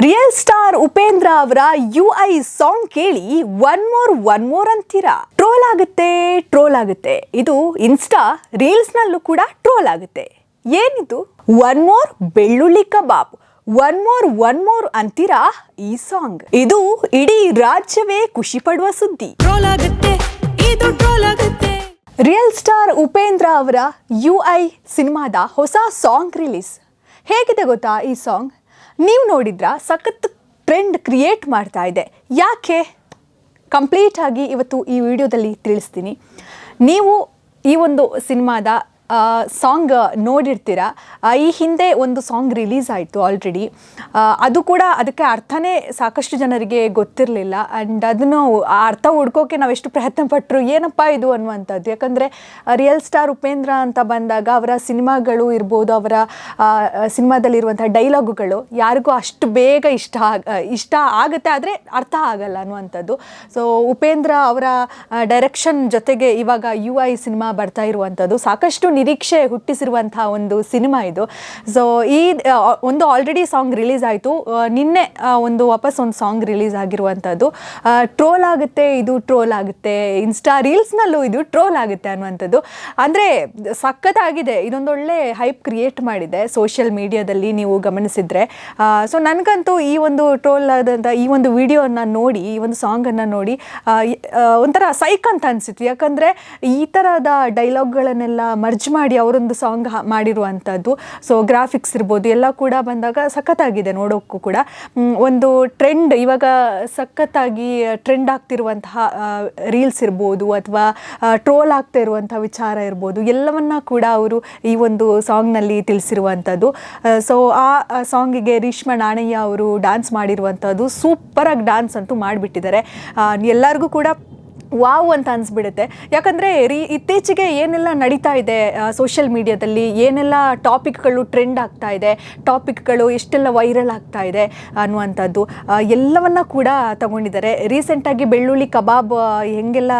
Real star Upendra ಅವರ U I song ಕೇಳಿ one more one more ಅಂತೀರಾ. ಟ್ರೋಲ್ ಆಗುತ್ತೆ ಟ್ರೋಲ್ ಆಗುತ್ತೆ. ಇದು ಇನ್ಸ್ಟಾ ರೀಲ್ಸ್ ನಲ್ಲೂ ಕೂಡ ಟ್ರೋಲ್ ಆಗುತ್ತೆ. ಏನಿದು? ಒನ್ ಮೋರ್ ಬೆಳ್ಳುಳ್ಳಿ kebab. One more one more ಅಂತೀರಾ ಈ ಸಾಂಗ್ ಇದು ಇಡೀ ರಾಜ್ಯವೇ ಖುಷಿ ಪಡುವ ಸುದ್ದಿ. ಟ್ರೋಲ್ ಆಗುತ್ತೆ ಇದು ಟ್ರೋಲ್ ಆಗುತ್ತೆ. ರಿಯಲ್ ಸ್ಟಾರ್ ಉಪೇಂದ್ರ ಅವರ ಯು ಐ ಸಿನಿಮಾದ ಹೊಸ ಸಾಂಗ್ ರಿಲೀಸ್ ಹೇಗಿದೆ ಗೊತ್ತಾ ಈ ಸಾಂಗ್ ನೀವು ನೋಡಿದ್ರ ಸಖತ್ ಟ್ರೆಂಡ್ ಕ್ರಿಯೇಟ್ ಮಾಡ್ತಾ ಇದೆ. ಯಾಕೆ? ಕಂಪ್ಲೀಟಾಗಿ ಇವತ್ತು ಈ ವಿಡಿಯೋದಲ್ಲಿ ತಿಳಿಸ್ತೀನಿ. ನೀವು ಈ ಒಂದು ಸಿನಿಮಾದ ಸಾಂಗ್ ನೋಡಿರ್ತೀರ? ಈ ಹಿಂದೆ ಒಂದು ಸಾಂಗ್ ರಿಲೀಸ್ ಆಯಿತು ಆಲ್ರೆಡಿ ಅದು ಕೂಡ ಅದಕ್ಕೆ ಅರ್ಥನೇ ಸಾಕಷ್ಟು ಜನರಿಗೆ ಗೊತ್ತಿರಲಿಲ್ಲ. ಆ್ಯಂಡ್ ಅದನ್ನು ಆ ಅರ್ಥ ಹುಡ್ಕೋಕೆ ನಾವು ಎಷ್ಟು ಪ್ರಯತ್ನ ಪಟ್ಟರು ಏನಪ್ಪ ಇದು ಅನ್ನುವಂಥದ್ದು. ಯಾಕಂದರೆ ರಿಯಲ್ ಸ್ಟಾರ್ ಉಪೇಂದ್ರ ಅಂತ ಬಂದಾಗ ಅವರ ಸಿನಿಮಾಗಳು ಇರ್ಬೋದು, ಅವರ ಸಿನಿಮಾದಲ್ಲಿರುವಂಥ ಡೈಲಾಗುಗಳು ಯಾರಿಗೂ ಅಷ್ಟು ಬೇಗ ಇಷ್ಟ ಆಗ ಇಷ್ಟ ಆಗುತ್ತೆ, ಆದರೆ ಅರ್ಥ ಆಗಲ್ಲ ಅನ್ನುವಂಥದ್ದು. ಸೊ ಉಪೇಂದ್ರ ಅವರ ಡೈರೆಕ್ಷನ್ ಜೊತೆಗೆ ಇವಾಗ ಯು ಐ ಸಿನಿಮಾ ಬರ್ತಾ ಇರುವಂಥದ್ದು. ಸಾಕಷ್ಟು ನಿರೀಕ್ಷೆ ಹುಟ್ಟಿಸಿರುವಂಥ ಒಂದು ಸಿನಿಮಾ ಇದು. ಸೊ ಈ ಒಂದು ಆಲ್ರೆಡಿ ಸಾಂಗ್ ರಿಲೀಸ್ ಆಯಿತು. ನಿನ್ನೆ ಒಂದು ವಾಪಸ್ ಒಂದು ಸಾಂಗ್ ರಿಲೀಸ್ ಆಗಿರುವಂಥದ್ದು. ಟ್ರೋಲ್ ಆಗುತ್ತೆ, ಇದು ಟ್ರೋಲ್ ಆಗುತ್ತೆ ಇನ್ಸ್ಟಾ ರೀಲ್ಸ್ನಲ್ಲೂ ಇದು ಟ್ರೋಲ್ ಆಗುತ್ತೆ ಅನ್ನುವಂಥದ್ದು. ಅಂದರೆ, ಸಖತ್ತಾಗಿದೆ ಇದೊಂದೊಳ್ಳೆ ಹೈಪ್ ಕ್ರಿಯೇಟ್ ಮಾಡಿದೆ ಸೋಷಿಯಲ್ ಮೀಡಿಯಾದಲ್ಲಿ ನೀವು ಗಮನಿಸಿದರೆ. ಸೊ ನನಗಂತೂ ಈ ಒಂದು ಟ್ರೋಲ್ ಆದಂಥ ಈ ಒಂದು ವಿಡಿಯೋನ ನೋಡಿ, ಈ ಒಂದು ಸಾಂಗನ್ನು ನೋಡಿ ಒಂಥರ ಸೈಕ್ ಅಂತ ಅನಿಸಿತ್ತು. ಯಾಕಂದರೆ, ಈ ಥರದ ಡೈಲಾಗ್ಗಳನ್ನೆಲ್ಲ ಮರ್ಜ್ ಮಾಡಿ ಅವರೊಂದು ಸಾಂಗ್ ಮಾಡಿರುವಂಥದ್ದು ಸೊ ಗ್ರಾಫಿಕ್ಸ್ ಇರ್ಬೋದು, ಎಲ್ಲ ಕೂಡ ಬಂದಾಗ ಸಖತ್ತಾಗಿದೆ ನೋಡೋಕ್ಕೂ ಕೂಡ. ಒಂದು ಟ್ರೆಂಡ್ ಇವಾಗ ಸಖತ್ತಾಗಿ ಟ್ರೆಂಡ್ ಆಗ್ತಿರುವಂತಹ ರೀಲ್ಸ್ ಇರ್ಬೋದು ಅಥವಾ ಟ್ರೋಲ್ ಆಗ್ತಾ ಇರುವಂಥ ವಿಚಾರ ಇರ್ಬೋದು, ಎಲ್ಲವನ್ನ ಕೂಡ ಅವರು ಈ ಒಂದು ಸಾಂಗ್ನಲ್ಲಿ ತಿಳಿಸಿರುವಂಥದ್ದು ಸೊ ಆ ಸಾಂಗಿಗೆ ರೀಷ್ಮಾ ನಾಣಯ್ಯ ಅವರು ಡ್ಯಾನ್ಸ್ ಮಾಡಿರುವಂಥದ್ದು ಸೂಪರಾಗಿ ಡ್ಯಾನ್ಸ್ ಅಂತೂ ಮಾಡಿಬಿಟ್ಟಿದ್ದಾರೆ. ಎಲ್ಲರಿಗೂ ಕೂಡ ವಾವ್ ಅಂತ ಅನಿಸ್ಬಿಡುತ್ತೆ. ಯಾಕಂದರೆ ರೀ ಇತ್ತೀಚೆಗೆ ಏನೆಲ್ಲ ನಡೀತಾ ಇದೆ ಸೋಷಿಯಲ್ ಮೀಡಿಯಾದಲ್ಲಿ ಏನೆಲ್ಲ ಟಾಪಿಕ್ಗಳು ಟ್ರೆಂಡ್ ಆಗ್ತಾ ಇದೆ ಟಾಪಿಕ್ಗಳು ಎಷ್ಟೆಲ್ಲ ವೈರಲ್ ಆಗ್ತಾ ಇದೆ ಅನ್ನುವಂಥದ್ದು ಎಲ್ಲವನ್ನ ಕೂಡ ತಗೊಂಡಿದ್ದಾರೆ. ರೀಸೆಂಟಾಗಿ ಬೆಳ್ಳುಳ್ಳಿ ಕಬಾಬ್ ಹೆಂಗೆಲ್ಲ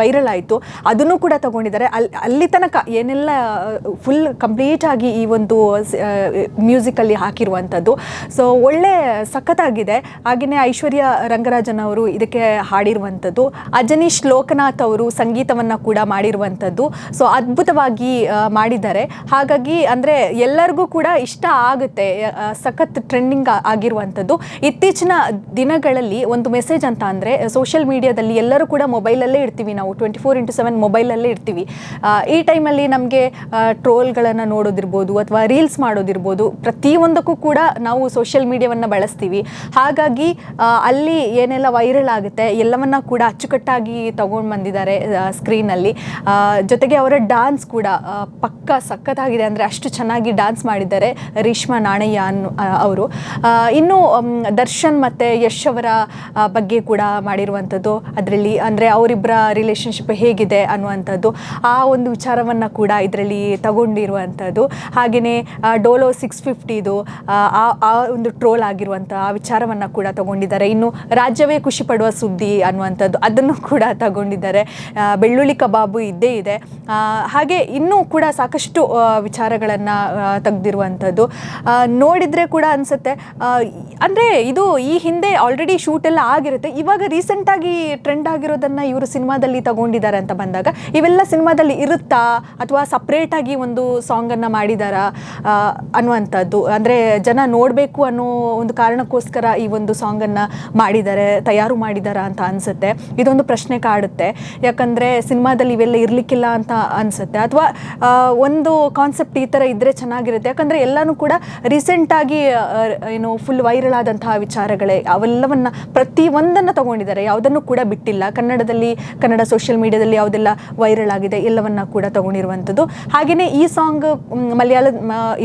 ವೈರಲ್ ಆಯಿತು, ಅದನ್ನು ಕೂಡ ತಗೊಂಡಿದ್ದಾರೆ. ಅಲ್ಲಿ ಅಲ್ಲಿ ತನಕ ಏನೆಲ್ಲ ಫುಲ್ ಕಂಪ್ಲೀಟ್ ಆಗಿ ಈ ಒಂದು ಮ್ಯೂಸಿಕಲ್ಲಿ ಹಾಕಿರುವಂಥದ್ದು. ಸೊ ಒಳ್ಳೆ ಸಖತ್ತಾಗಿದೆ. ಹಾಗೆಯೇ ಐಶ್ವರ್ಯ ರಂಗರಾಜನ್ ಅವರು ಇದಕ್ಕೆ ಹಾಡಿರುವಂಥದ್ದು. ಅಜನೀಶ್ ಲೋಕನಾಥ್ ಅವರು ಸಂಗೀತವನ್ನು ಕೂಡ ಮಾಡಿರುವಂಥದ್ದು. ಸೊ ಅದ್ಭುತವಾಗಿ ಮಾಡಿದ್ದಾರೆ. ಹಾಗಾಗಿ, ಅಂದರೆ ಎಲ್ಲರಿಗೂ ಕೂಡ ಇಷ್ಟ ಆಗುತ್ತೆ ಸಖತ್ ಟ್ರೆಂಡಿಂಗ್ ಆಗಿರುವಂಥದ್ದು. ಇತ್ತೀಚಿನ ದಿನಗಳಲ್ಲಿ ಒಂದು ಮೆಸೇಜ್ ಅಂತ ಅಂದರೆ ಸೋಷಿಯಲ್ ಮೀಡಿಯಾದಲ್ಲಿ ಎಲ್ಲರೂ ಕೂಡ ಮೊಬೈಲಲ್ಲೇ ಇರ್ತೀವಿ ನಾವು. ಟ್ವೆಂಟಿ ಫೋರ್ ಇಂಟು ಸೆವೆನ್ ಮೊಬೈಲಲ್ಲೇ ಇರ್ತೀವಿ. ಈ ಟೈಮಲ್ಲಿ ನಮಗೆ ಟ್ರೋಲ್ಗಳನ್ನು ನೋಡೋದಿರ್ಬೋದು ಅಥವಾ ರೀಲ್ಸ್ ಮಾಡೋದಿರ್ಬೋದು. ಪ್ರತಿಯೊಂದಕ್ಕೂ ಕೂಡ ನಾವು ಸೋಷಿಯಲ್ ಮೀಡಿಯಾವನ್ನು ಬಳಸ್ತೀವಿ. ಹಾಗಾಗಿ ಅಲ್ಲಿ ಏನೆಲ್ಲ ವೈರಲ್ ಆಗುತ್ತೆ, ಎಲ್ಲವನ್ನ ಕೂಡ ಅಚ್ಚುಕಟ್ಟಾಗಿ ತಗೊಂಡು ಬಂದಿದ್ದಾರೆ ಸ್ಕ್ರೀನಲ್ಲಿ ಜೊತೆಗೆ ಅವರ ಡಾನ್ಸ್ ಕೂಡ ಪಕ್ಕ ಸಖತ್ತಾಗಿದೆ ಅಂದರೆ ಅಷ್ಟು ಚೆನ್ನಾಗಿ ಡಾನ್ಸ್ ಮಾಡಿದ್ದಾರೆ ರೇಷ್ಮಾ ನಾಣಯ್ಯ ಅನ್ನು ಅವರು. ಇನ್ನು ದರ್ಶನ್ ಮತ್ತು ಯಶ್ ಅವರ ಬಗ್ಗೆ ಕೂಡ ಮಾಡಿರುವಂಥದ್ದು. ಅದರಲ್ಲಿ ಅಂದರೆ ಅವರಿಬ್ಬರ ರಿಲೇಷನ್ಶಿಪ್ ಹೇಗಿದೆ ಅನ್ನುವಂಥದ್ದು. ಆ ಒಂದು ವಿಚಾರವನ್ನು ಕೂಡ ಇದರಲ್ಲಿ ತಗೊಂಡಿರುವಂಥದ್ದು. ಹಾಗೆಯೇ ಡೋಲೋ ಸಿಕ್ಸ್ ಫಿಫ್ಟಿದು ಆ ಒಂದು ಟ್ರೋಲ್ ಆಗಿರುವಂಥ ಆ ವಿಚಾರವನ್ನು ಕೂಡ ತಗೊಂಡಿದ್ದಾರೆ. ಇನ್ನು ರಾಜ್ಯವೇ ಖುಷಿ ಪಡುವ ಸುದ್ದಿ ಅನ್ನುವಂಥದ್ದು. ಅದನ್ನು ಕೂಡ ತಗೊಂಡಿದ್ದಾರೆ. ಬೆಳ್ಳುಳ್ಳಿ ಕಬಾಬು ಇದ್ದೇ ಇದೆ. ಹಾಗೆ ಇನ್ನೂ ಕೂಡ ಸಾಕಷ್ಟು ವಿಚಾರಗಳನ್ನು ತೆಗೆದಿರುವಂಥದ್ದು. ನೋಡಿದರೆ ಕೂಡ ಅನಿಸುತ್ತೆ ಅಂದರೆ ಇದು ಈ ಹಿಂದೆ ಆಲ್ರೆಡಿ ಶೂಟ್ ಎಲ್ಲ ಆಗಿರುತ್ತೆ. ಇವಾಗ ರೀಸೆಂಟಾಗಿ ಟ್ರೆಂಡ್ ಆಗಿರೋದನ್ನು ಇವರು ಸಿನಿಮಾದಲ್ಲಿ ತಗೊಂಡಿದ್ದಾರೆ ಅಂತ ಬಂದಾಗ, ಇವೆಲ್ಲ ಸಿನಿಮಾದಲ್ಲಿ ಇರುತ್ತಾ? ಅಥವಾ ಸಪ್ರೇಟಾಗಿ ಒಂದು ಸಾಂಗನ್ನು ಮಾಡಿದಾರಾ? ಅನ್ನುವಂಥದ್ದು. ಅಂದರೆ ಜನ ನೋಡಬೇಕು ಅನ್ನೋ ಒಂದು ಕಾರಣಕ್ಕೋಸ್ಕರ ಈ ಒಂದು ಸಾಂಗನ್ನು ಮಾಡಿದ್ದಾರೆ, ತಯಾರು ಮಾಡಿದಾರಾ ಅಂತ ಅನಿಸುತ್ತೆ. ಇದೊಂದು ಪ್ರಶ್ನೆ ಕಾಡುತ್ತೆ. ಯಾಕಂದರೆ ಸಿನಿಮಾದಲ್ಲಿ ಇವೆಲ್ಲ ಇರಲಿಕ್ಕಿಲ್ಲ ಅಂತ ಅನಿಸುತ್ತೆ. ಅಥವಾ ಒಂದು ಕಾನ್ಸೆಪ್ಟ್ ಈ ಥರ ಇದ್ದರೆ ಚೆನ್ನಾಗಿರುತ್ತೆ. ಯಾಕಂದರೆ ಎಲ್ಲನೂ ಕೂಡ ರೀಸೆಂಟಾಗಿ ಏನು ಫುಲ್ ವೈರಲ್ ಆದಂತಹ ವಿಚಾರಗಳೇ, ಅವೆಲ್ಲವನ್ನು ಪ್ರತಿಯೊಂದನ್ನು ತಗೊಂಡಿದ್ದಾರೆ. ಯಾವುದನ್ನು ಕೂಡ ಬಿಟ್ಟಿಲ್ಲ. ಕನ್ನಡದಲ್ಲಿ, ಕನ್ನಡ ಸೋಷಿಯಲ್ ಮೀಡಿಯಾದಲ್ಲಿ ಯಾವುದೆಲ್ಲ ವೈರಲ್ ಆಗಿದೆ, ಎಲ್ಲವನ್ನು ಕೂಡ ತಗೊಂಡಿರುವಂಥದ್ದು. ಹಾಗೆಯೇ ಈ ಸಾಂಗ್ ಮಲಯಾಳ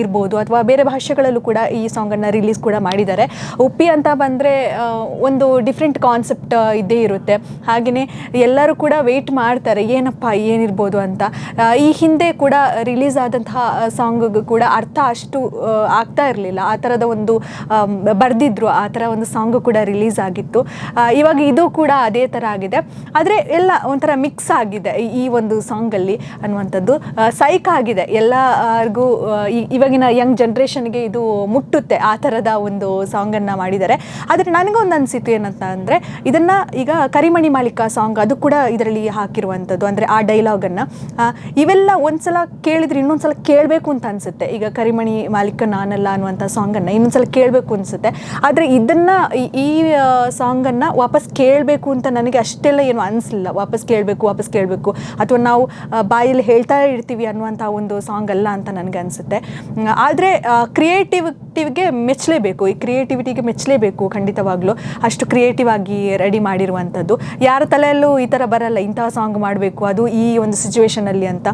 ಇರ್ಬೋದು. ಅಥವಾ ಬೇರೆ ಭಾಷೆಗಳಲ್ಲೂ ಕೂಡ ಈ ಸಾಂಗನ್ನು ರಿಲೀಸ್ ಕೂಡ ಮಾಡಿದ್ದಾರೆ. ಉಪ್ಪಿ ಅಂತ ಬಂದರೆ ಒಂದು ಡಿಫ್ರೆಂಟ್ ಕಾನ್ಸೆಪ್ಟ್ ಇದ್ದೇ ಇರುತ್ತೆ. ಹಾಗೆಯೇ ಎಲ್ಲರೂ ಕೂಡ ವೆಯ್ಟ್ ಮಾಡ್ತಾರೆ, ಏನಪ್ಪ, ಏನಿರ್ಬೋದು ಅಂತ. ಈ ಹಿಂದೆ ಕೂಡ ರಿಲೀಸ್ ಆದಂತಹ ಸಾಂಗ್ ಕೂಡ ಅರ್ಥ ಅಷ್ಟು ಆಗ್ತಾ ಇರಲಿಲ್ಲ. ಆ ಥರದ ಒಂದು ಬರೆದಿದ್ರು, ಆ ಥರ ಒಂದು ಸಾಂಗ್ ಕೂಡ ರಿಲೀಸ್ ಆಗಿತ್ತು. ಇವಾಗ ಇದು ಕೂಡ ಅದೇ ಥರ ಆಗಿದೆ. ಆದರೆ ಎಲ್ಲ ಒಂಥರ ಮಿಕ್ಸ್ ಆಗಿದೆ ಈ ಒಂದು ಸಾಂಗಲ್ಲಿ ಅನ್ನುವಂಥದ್ದು. ಸೈಕ್ ಆಗಿದೆ. ಎಲ್ಲರಿಗೂ ಇವಾಗಿನ ಯಂಗ್ ಜನ್ರೇಷನ್ಗೆ ಇದು ಮುಟ್ಟುತ್ತೆ, ಆ ಥರದ ಒಂದು ಸಾಂಗನ್ನು ಮಾಡಿದ್ದಾರೆ ಆದರೆ ನನಗೊಂದು ಅನಿಸಿತು ಏನಂತ ಅಂದರೆ, ಇದನ್ನು ಈಗ ಕರಿಮಣಿ ಮಾಲೀಕ ಸಾಂಗ್ ಅದು ಕೂಡ ಇದರಲ್ಲಿ ಹಾಕಿರುವಂಥದ್ದು. ಅಂದರೆ ಆ ಡೈಲಾಗನ್ನು ಇವೆಲ್ಲ ಒಂದ್ಸಲ ಕೇಳಿದ್ರೆ ಇನ್ನೊಂದ್ಸಲ ಕೇಳಬೇಕು ಅಂತ ಅನಿಸುತ್ತೆ. ಈಗ ಕರಿಮಣಿ ಮಾಲೀಕ ನಾನಲ್ಲ ಅನ್ನುವಂಥ ಸಾಂಗನ್ನು ಇನ್ನೊಂದ್ಸಲ ಕೇಳಬೇಕು ಅನಿಸುತ್ತೆ. ಆದರೆ ಇದನ್ನು ಈ ಸಾಂಗನ್ನು ವಾಪಸ್ ಕೇಳಬೇಕು ಅಂತ ನನಗೆ ಅಷ್ಟೆಲ್ಲ ಏನು ಅನಿಸಲಿಲ್ಲ ವಾಪಸ್ ಕೇಳಬೇಕು ವಾಪಸ್ ಕೇಳಬೇಕು. ಅಥವಾ ನಾವು ಬಾಯಲ್ಲಿ ಹೇಳ್ತಾ ಇರ್ತೀವಿ ಅನ್ನುವಂಥ ಒಂದು ಸಾಂಗ್ ಅಲ್ಲ ಅಂತ ನನಗೆ ಅನಿಸುತ್ತೆ. ಆದರೆ ಕ್ರಿಯೇಟಿವಿಟಿಗೆ ಮೆಚ್ಚಲೇಬೇಕು, ಈ ಕ್ರಿಯೇಟಿವಿಟಿಗೆ ಮೆಚ್ಚಲೇಬೇಕು ಖಂಡಿತವಾಗ್ಲೂ. ಅಷ್ಟು ಕ್ರಿಯೇಟಿವ್ ಆಗಿ ರೆಡಿ ಮಾಡಿರುವಂಥದ್ದು. ಯಾರ ತಲೆಯಲ್ಲೂ ಈ ಥರ ಬರಲ್ಲ, ಇಂತಹ ಸಾಂಗ್ ಮಾಡಬೇಕು, ಅದು ಈ ಒಂದು ಸಿಚುವೇಶನಲ್ಲಿ ಅಂತ.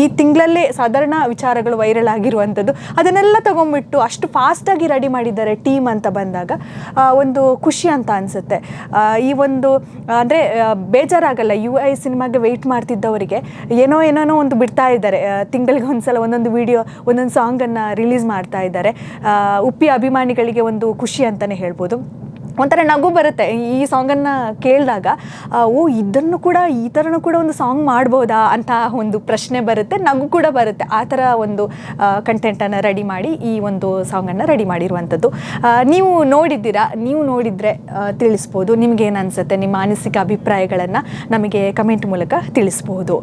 ಈ ತಿಂಗಳಲ್ಲೇ ಸಾಧಾರಣ ವಿಚಾರಗಳು ವೈರಲ್ ಆಗಿರುವಂಥದ್ದು. ಅದನ್ನೆಲ್ಲ ತಗೊಂಡ್ಬಿಟ್ಟು ಅಷ್ಟು ಫಾಸ್ಟಾಗಿ ರೆಡಿ ಮಾಡಿದ್ದಾರೆ ಟೀಮ್ ಅಂತ ಬಂದಾಗ ಒಂದು ಖುಷಿ ಅಂತ ಅನಿಸುತ್ತೆ. ಈ ಒಂದು, ಅಂದರೆ ಬೇಜಾರಾಗಲ್ಲ ಯು ಐ ಸಿನಿಮಾಗೆ ವೆಯ್ಟ್ ಮಾಡ್ತಿದ್ದವರಿಗೆ. ಏನೋ ಏನೋ ಒಂದು ಬಿಡ್ತಾ ಇದ್ದಾರೆ. ತಿಂಗಳಿಗೆ ಒಂದ್ಸಲ ಒಂದೊಂದು ವಿಡಿಯೋ ಒಂದೊಂದು ಸಾಂಗನ್ನು ರಿಲೀಸ್ ಮಾಡ್ತಾ ಇದ್ದಾರೆ. ಉಪ್ಪಿ ಅಭಿಮಾನಿಗಳಿಗೆ ಒಂದು ಖುಷಿ ಅಂತಲೇ ಹೇಳ್ಬೋದು. ಒಂಥರ ನಗು ಬರುತ್ತೆ. ಈ ಸಾಂಗನ್ನು ಕೇಳಿದಾಗ ಓ, ಇದನ್ನು ಕೂಡ, ಈ ಥರನೂ ಕೂಡ ಒಂದು ಸಾಂಗ್ ಮಾಡ್ಬೋದಾ ಅಂತ ಒಂದು ಪ್ರಶ್ನೆ ಬರುತ್ತೆ. ನಗು ಕೂಡ ಬರುತ್ತೆ. ಆ ಥರ ಒಂದು ಕಂಟೆಂಟನ್ನು ರೆಡಿ ಮಾಡಿ ಈ ಒಂದು ಸಾಂಗನ್ನು ರೆಡಿ ಮಾಡಿರುವಂಥದ್ದು. ನೀವು ನೋಡಿದ್ದೀರಾ? ನೀವು ನೋಡಿದರೆ ತಿಳಿಸ್ಬೋದು. ನಿಮಗೇನು ಅನಿಸುತ್ತೆ? ನಿಮ್ಮ ಮಾನಸಿಕ ಅಭಿಪ್ರಾಯಗಳನ್ನು ನಮಗೆ ಕಮೆಂಟ್ ಮೂಲಕ ತಿಳಿಸ್ಬೋದು.